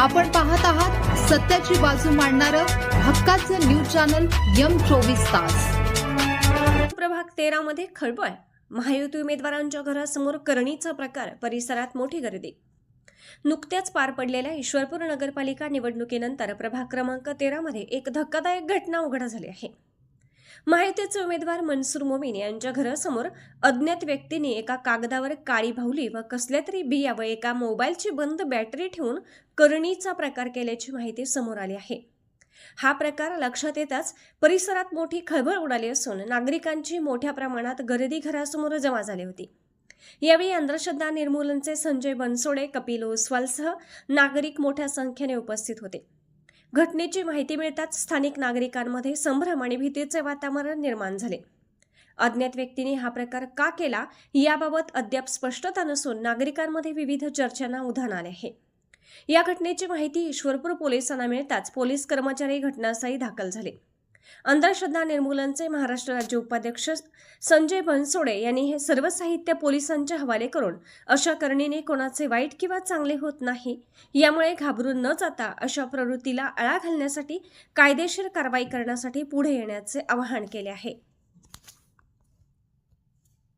आपण पाहत आहात सत्याची बाजू मांडणारं हक्काचं न्यूज चॅनल यम चोवीस तास. प्रभाग तेरा मध्ये खळबळ. महायुती उमेदवारांच्या घरासमोर करणीचा प्रकार परिसरात मोठी गर्दी. नुकत्याच पार पडलेल्या ईश्वरपूर नगरपालिका निवडणुकीनंतर प्रभाग क्रमांक तेरामध्ये एक धक्कादायक घटना उघड झाली आहे. महायुतीचे उमेदवार मनसूर मोमीन यांच्या घरासमोर अज्ञात व्यक्तीने एका कागदावर काळी भावली व कसल्या तरी बिया व एका मोबाईलची बंद बॅटरी ठेवून करणीचा प्रकार केल्याची माहिती समोर आली आहे. हा प्रकार लक्षात येताच परिसरात मोठी खळबळ उडाली असून नागरिकांची मोठ्या प्रमाणात गर्दी घरासमोर जमा झाली होती. यावेळी अंधश्रद्धा निर्मूलनचे संजय बनसोडे कपिल ओसवालसह नागरिक मोठ्या संख्येने उपस्थित होते. घटनेची माहिती मिळताच स्थानिक नागरिकांमध्ये संभ्रम आणि भीतीचे वातावरण निर्माण झाले. अज्ञात व्यक्तीने हा प्रकार का केला याबाबत अद्याप स्पष्टता नसून नागरिकांमध्ये विविध चर्चांना उधाण आले आहे. या घटनेची माहिती ईश्वरपूर पोलिसांना मिळताच पोलीस कर्मचारी घटनास्थळी दाखल झाले. अंधश्रद्धा निर्मूलनचे महाराष्ट्र राज्य उपाध्यक्ष संजय बनसोडे यांनी हे सर्व साहित्य पोलिसांच्या हवाले करून अशा करणीने कोणाचे वाईट किंवा चांगले होत नाही यामुळे घाबरून न जाता अशा प्रवृत्तीला आळा घालण्यासाठी कायदेशीर कारवाई करण्यासाठी पुढे येण्याचे आवाहन केले आहे.